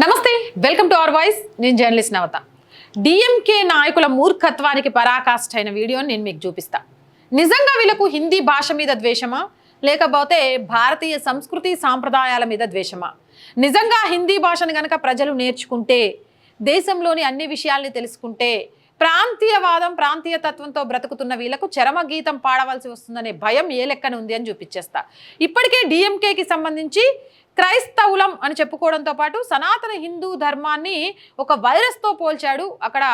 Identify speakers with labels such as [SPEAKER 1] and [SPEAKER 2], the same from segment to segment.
[SPEAKER 1] నమస్తే welcome to our voice. నేను journalist నవత. DMK నాయకుల మూర్ఖత్వానికి పరాకాష్ట అయిన వీడియోని నేను మీకు చూపిస్తా. నిజంగా వీళ్ళకు హిందీ భాష మీద ద్వేషమా? లేకపోతే భారతీయ సంస్కృతి సాంప్రదాయాల మీద ద్వేషమా? నిజంగా హిందీ భాషను గనక ప్రజలు నేర్చుకుంటే దేశంలోని అన్ని విషయాల్ని తెలుసుకుంటే ప్రాంతీయవాదం ప్రాంతీయ తత్వంతో బ్రతుకుతున్న వీళ్ళకు చరమ గీతం పాడవలసి వస్తుందనే భయం ఏ లెక్కన ఉంది అని చూపించేస్తా. ఇప్పటికే డిఎంకేకి సంబంధించి క్రైస్తవులం అని చెప్పుకోవడంతో పాటు సనాతన హిందూ ధర్మాన్ని ఒక వైరస్తో పోల్చాడు అక్కడ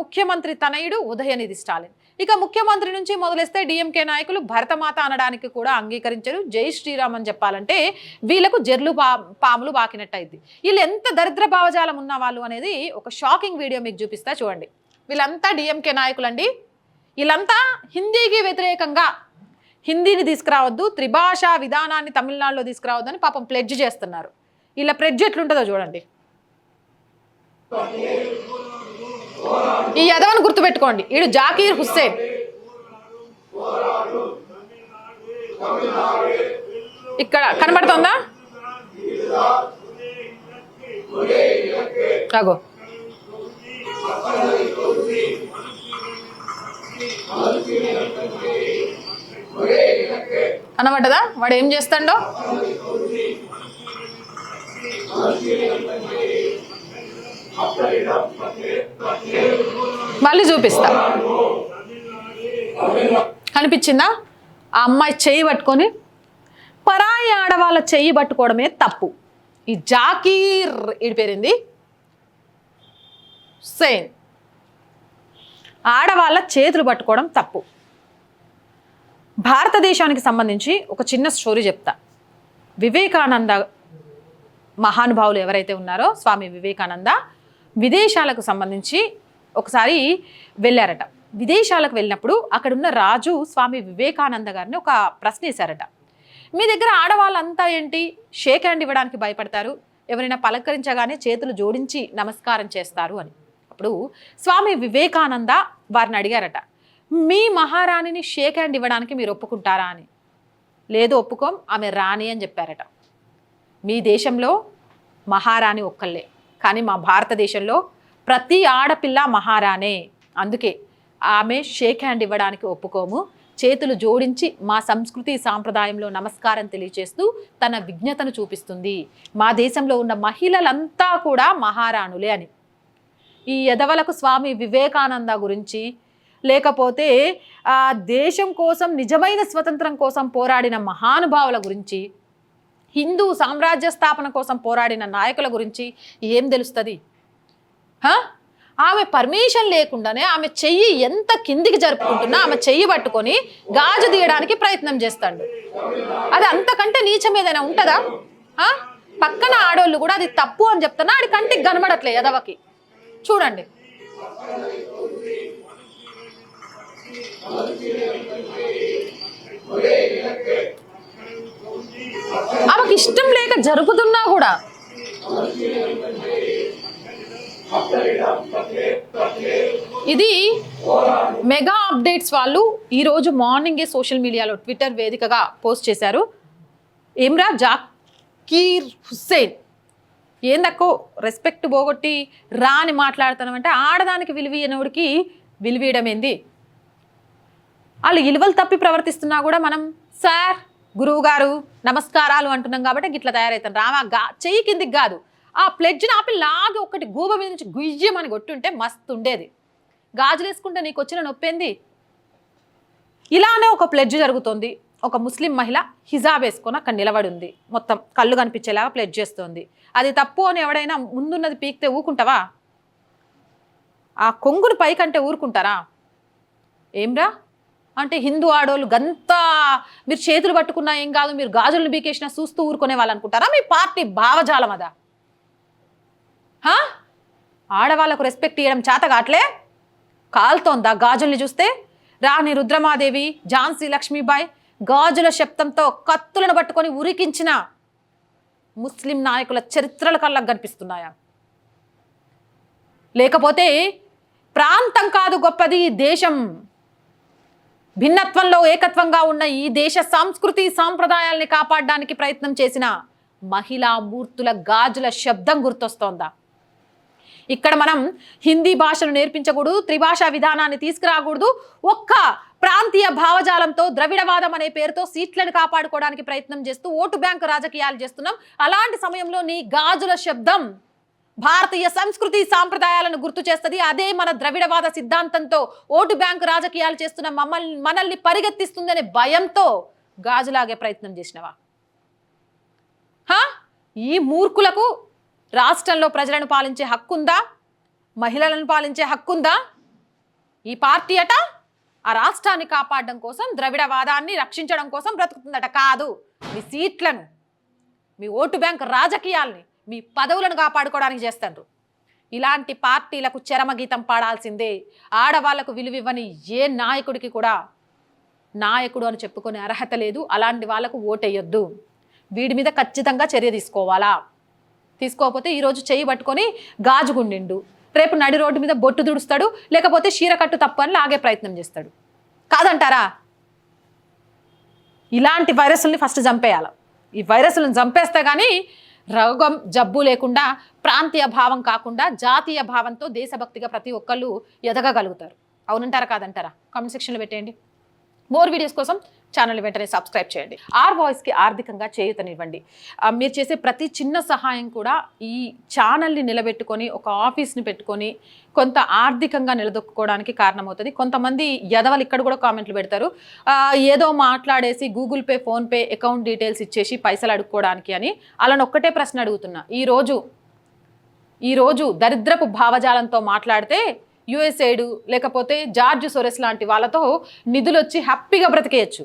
[SPEAKER 1] ముఖ్యమంత్రి తనయుడు ఉదయనిధి స్టాలిన్. ఇక ముఖ్యమంత్రి నుంచి మొదలెస్తే డిఎంకే నాయకులు భరతమాత అనడానికి కూడా అంగీకరించరు. జై శ్రీరామ్ అని చెప్పాలంటే వీళ్ళకు జర్లు పా పాములు బాకినట్టయింది వీళ్ళు ఎంత దరిద్ర భావజాలం ఉన్న వాళ్ళు అనేది ఒక షాకింగ్ వీడియో మీకు చూపిస్తా చూడండి. వీళ్ళంతా డిఎంకే నాయకులండి. వీళ్ళంతా హిందీకి వ్యతిరేకంగా హిందీని తీసుకురావద్దు త్రిభాషా విధానాన్ని తమిళనాడులో తీసుకురావద్దు అని పాపం ప్లెడ్జ్ చేస్తున్నారు. ఇలా ప్లెడ్జ్ ఎట్లుంటుందో చూడండి. ఈ యదవను గుర్తుపెట్టుకోండి. ఈడు జాకీర్ హుస్సేన్. ఇక్కడ కనబడుతుందా? అగో. అనమాటదా వాడు ఏం చేస్తాడో? మళ్ళీ చూపిస్తా. కనిపించిందా ఆ అమ్మాయి చెయ్యి పట్టుకొని పరాయి ఆడవాళ్ళ చెయ్యి పట్టుకోవడమే తప్పు. ఈ జాకీర్ ఈడి పేరింది? హుస్సేన్. ఆడవాళ్ళ చేతులు పట్టుకోవడం తప్పు. భారతదేశానికి సంబంధించి ఒక చిన్న స్టోరీ చెప్తా. వివేకానంద మహానుభావులు ఎవరైతే ఉన్నారో స్వామి వివేకానంద విదేశాలకు సంబంధించి ఒకసారి వెళ్ళారట. విదేశాలకు వెళ్ళినప్పుడు అక్కడున్న రాజు స్వామి వివేకానంద గారిని ఒక ప్రశ్న వేశారట. మీ దగ్గర ఆడవాళ్ళంతా ఏంటి? షేక్ హ్యాండ్ ఇవ్వడానికి భయపడతారు. ఎవరైనా పలకరించగానే చేతులు జోడించి నమస్కారం చేస్తారు అని. అప్పుడు స్వామి వివేకానంద వారిని అడిగారట. మీ మహారాణిని షేక్ హ్యాండ్ ఇవ్వడానికి మీరు ఒప్పుకుంటారా అని? లేదు ఒప్పుకోం ఆమె రాణి అని చెప్పారట. మీ దేశంలో మహారాణి ఒక్కళ్ళే కానీ మా భారతదేశంలో ప్రతి ఆడపిల్ల మహారాణే. అందుకే ఆమె షేక్ హ్యాండ్ ఇవ్వడానికి ఒప్పుకోము. చేతులు జోడించి మా సంస్కృతి సాంప్రదాయంలో నమస్కారం తెలియచేస్తూ తన విజ్ఞతను చూపిస్తుంది. మా దేశంలో ఉన్న మహిళలంతా కూడా మహారాణులే అని. ఈ ఎదవలకు స్వామి వివేకానంద గురించి లేకపోతే ఆ దేశం కోసం నిజమైన స్వతంత్రం కోసం పోరాడిన మహానుభావుల గురించి హిందూ సామ్రాజ్య స్థాపన కోసం పోరాడిన నాయకుల గురించి ఏం తెలుస్తుంది? ఆమె పర్మిషన్ లేకుండానే ఆమె చెయ్యి ఎంత కిందికి జరుపుకుంటున్నా ఆమె చెయ్యి పట్టుకొని గాజు తీయడానికి ప్రయత్నం చేస్తాడు. అది అంతకంటే నీచం ఏదైనా ఉంటుందా? పక్కన ఆడోళ్ళు కూడా అది తప్పు అని చెప్తున్నా ఆడి కంటికి కనబడట్లే ఎదవకి చూడండి. ఆమెకి ఇష్టం లేక జరుపుతున్నా కూడా. ఇది మెగా అప్డేట్స్ వాళ్ళు ఈరోజు మార్నింగే సోషల్ మీడియాలో ట్విట్టర్ వేదికగా పోస్ట్ చేశారు. ఏమ్రా జాకీర్ హుస్సేన్? ఏందక్కో రెస్పెక్ట్ పోగొట్టి రా అని మాట్లాడుతున్నామంటే ఆడదానికి విలువీయనోడికి విలువీయడం ఏంది వాళ్ళు ఇలువలు తప్పి ప్రవర్తిస్తున్నా కూడా మనం సార్ గురువు గారు నమస్కారాలు అంటున్నాం కాబట్టి గిట్లా తయారవుతాను రామా గా చెయ్యి కిందికి కాదు. ఆ ప్లెడ్జ్ నాపి లాగి ఒకటి గూబ మీద నుంచి గుయ్యం అని కొట్టుంటే మస్తు ఉండేది. గాజులు వేసుకుంటే నీకు వచ్చిన నొప్పింది ఇలానే ఒక ప్లెడ్జ్ జరుగుతోంది. ఒక ముస్లిం మహిళ హిజాబ్ వేసుకొని అక్కడ నిలబడి ఉంది మొత్తం కళ్ళు కనిపించేలాగా ప్లెడ్జ్ చేస్తుంది అది తప్పు అని ఎవడైనా ముందున్నది పీకితే ఊకుంటావా ఆ కొంగును పైకంటే ఊరుకుంటారా? ఏమ్రా? అంటే హిందూ ఆడోళ్ళు గంతా మీరు చేతులు పట్టుకున్నా ఏం కాదు మీరు గాజులను బీకేసినా చూస్తూ ఊరుకునే వాళ్ళు అనుకుంటారా? మీ పార్టీ భావజాలం అదా? ఆడవాళ్ళకు రెస్పెక్ట్ ఇవ్వడం చేత కావట్లే కాలుతోందా గాజుల్ని చూస్తే? రాణి రుద్రమాదేవి ఝాన్సీ లక్ష్మీబాయి గాజుల శబ్దంతో కత్తులను పట్టుకొని ఉరికించిన ముస్లిం నాయకుల చరిత్రల కళ్ళకు కనిపిస్తున్నాయా? లేకపోతే ప్రాంతం కాదు గొప్పది దేశం. భిన్నత్వంలో ఏకత్వంగా ఉన్న ఈ దేశ సంస్కృతి సాంప్రదాయాల్ని కాపాడడానికి ప్రయత్నం చేసిన మహిళా మూర్తుల గాజుల శబ్దం గుర్తొస్తోందా? ఇక్కడ మనం హిందీ భాషను నేర్పించకూడదు త్రిభాషా విధానాన్ని తీసుకురాకూడదు ఒక్క ప్రాంతీయ భావజాలంతో ద్రవిడవాదం అనే పేరుతో సీట్లను కాపాడుకోవడానికి ప్రయత్నం చేస్తూ ఓటు బ్యాంకు రాజకీయాలు చేస్తున్నాం. అలాంటి సమయంలో నీ గాజుల శబ్దం భారతీయ సంస్కృతి సాంప్రదాయాలను గుర్తు చేస్తుంది. అదే మన ద్రవిడవాద సిద్ధాంతంతో ఓటు బ్యాంకు రాజకీయాలు చేస్తున్న మమ్మల్ని మనల్ని పరిగెత్తిస్తుందనే భయంతో గాజులాగే ప్రయత్నం చేసినవా? ఈ మూర్ఖులకు రాష్ట్రంలో ప్రజలను పాలించే హక్కుందా? మహిళలను పాలించే హక్కుందా? ఈ పార్టీ అట ఆ రాష్ట్రాన్ని కాపాడడం కోసం ద్రవిడవాదాన్ని రక్షించడం కోసం బ్రతుకుతుందట కాదు. మీ సీట్లను మీ ఓటు బ్యాంక్ రాజకీయాల్ని మీ పదవులను కాపాడుకోవడానికి చేస్తారు ఇలాంటి పార్టీలకు చరమగీతం పాడాల్సిందే. ఆడవాళ్ళకు విలువివ్వని ఏ నాయకుడికి కూడా నాయకుడు అని చెప్పుకునే అర్హత లేదు. అలాంటి వాళ్ళకు ఓటేయొద్దు. వీడి మీద ఖచ్చితంగా చర్య తీసుకోవాలా? తీసుకోకపోతే ఈరోజు చేయి పట్టుకొని గాజుగుండిండు రేపు నడి రోడ్డు మీద బొట్టు దుడుస్తాడు లేకపోతే చీరకట్టు తప్పు అని లాగే ప్రయత్నం చేస్తాడు. కాదంటారా? ఇలాంటి వైరస్ని ఫస్ట్ చంపేయాలి. ఈ వైరస్లను చంపేస్తే కానీ రోగం జబ్బు లేకుండా ప్రాంతీయ భావం కాకుండా జాతీయ భావంతో దేశభక్తిగా ప్రతి ఒక్కళ్ళు ఎదగగలుగుతారు. అవునంటారా కాదంటారా? కామెంట్ సెక్షన్లో పెట్టేయండి. మోర్ వీడియోస్ కోసం ఛానల్ వెంటనే సబ్స్క్రైబ్ చేయండి. ఆర్ వాయిస్కి ఆర్థికంగా చేయూతనివ్వండి. మీరు చేసే ప్రతి చిన్న సహాయం కూడా ఈ ఛానల్ని నిలబెట్టుకొని ఒక ఆఫీస్ని పెట్టుకొని కొంత ఆర్థికంగా నిలదొక్కుకోవడానికి కారణమవుతుంది. కొంతమంది ఎదవలు ఇక్కడ కూడా కామెంట్లు పెడతారు. ఏదో మాట్లాడేసి Google Pay PhonePe account details ఇచ్చేసి పైసలు అడుక్కోవడానికి అని అలా ఒక్కటే ప్రశ్న అడుగుతున్నా. ఈరోజు ఈరోజు దరిద్రపు భావజాలంతో మాట్లాడితే యుఎస్ఏడు లేకపోతే జార్జ్ సొరెస్ లాంటి వాళ్ళతో నిధులు వచ్చి హ్యాపీగా బ్రతికేయచ్చు.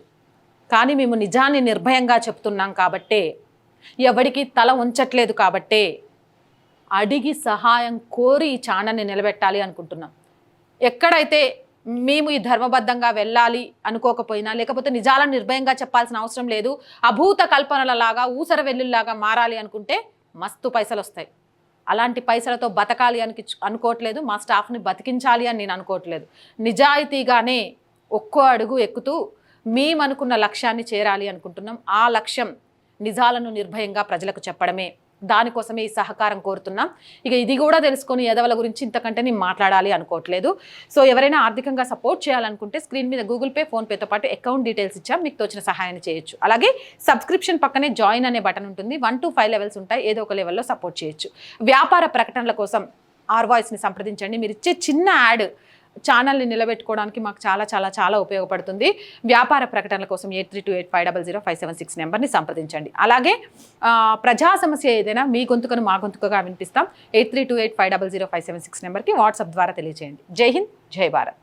[SPEAKER 1] కానీ మేము నిజాన్ని నిర్భయంగా చెప్తున్నాం కాబట్టే ఎవడికి తల ఉంచట్లేదు కాబట్టే అడిగి సహాయం కోరి ఈ ఛానల్ని నిలబెట్టాలి అనుకుంటున్నాం. ఎక్కడైతే మేము ఈ ధర్మబద్ధంగా వెళ్ళాలి అనుకోకపోయినా లేకపోతే నిజాలను నిర్భయంగా చెప్పాల్సిన అవసరం లేదు అభూత కల్పనలలాగా ఊసర వెల్లుల్లాగా మారాలి అనుకుంటే మస్తు పైసలు వస్తాయి. అలాంటి పైసలతో బతకాలి అని అనుకోవట్లేదు మా స్టాఫ్ని బతికించాలి అని నేను అనుకోవట్లేదు. నిజాయితీగానే ఒక్కో అడుగు ఎక్కుతూ మేము అనుకున్న లక్ష్యాన్ని చేరాలి అనుకుంటున్నాం. ఆ లక్ష్యం నిజాలను నిర్భయంగా ప్రజలకు చెప్పడమే. దానికోసమే ఈ సహకారం కోరుతున్నాం. ఇక ఇది కూడా తెలుసుకొని ఎదవల గురించి ఇంతకంటే నేను మాట్లాడాలి అనుకోవట్లేదు. సో ఎవరైనా ఆర్థికంగా సపోర్ట్ చేయాలనుకుంటే స్క్రీన్ మీద గూగుల్ పే ఫోన్పేతో పాటు అకౌంట్ డీటెయిల్స్ ఇచ్చాం. మీకు తోచిన సహాయాన్ని చేయొచ్చు. అలాగే సబ్స్క్రిప్షన్ పక్కనే జాయిన్ అనే బటన్ ఉంటుంది. వన్ టు ఫైవ్ లెవెల్స్ ఉంటాయి. ఏదో ఒక లెవెల్లో సపోర్ట్ చేయొచ్చు. వ్యాపార ప్రకటనల కోసం ఆర్ వాయిస్ని సంప్రదించండి. మీరు ఇచ్చే చిన్న యాడ్ ఛానల్ని నిలబెట్టుకోవడానికి మాకు చాలా చాలా చాలా ఉపయోగపడుతుంది. వ్యాపార ప్రకటనల కోసం eight three two eight five double zero five seven six నెంబర్ని సంప్రదించండి. అలాగే ప్రజా సమస్య ఏదైనా మీ గొంతుకను మా గొంతుకగా వినిపిస్తాం. Eight three two eight five double zero five seven six నెంబర్కి వాట్సాప్ ద్వారా తెలియజేయండి జై హింద్ జై భారత్.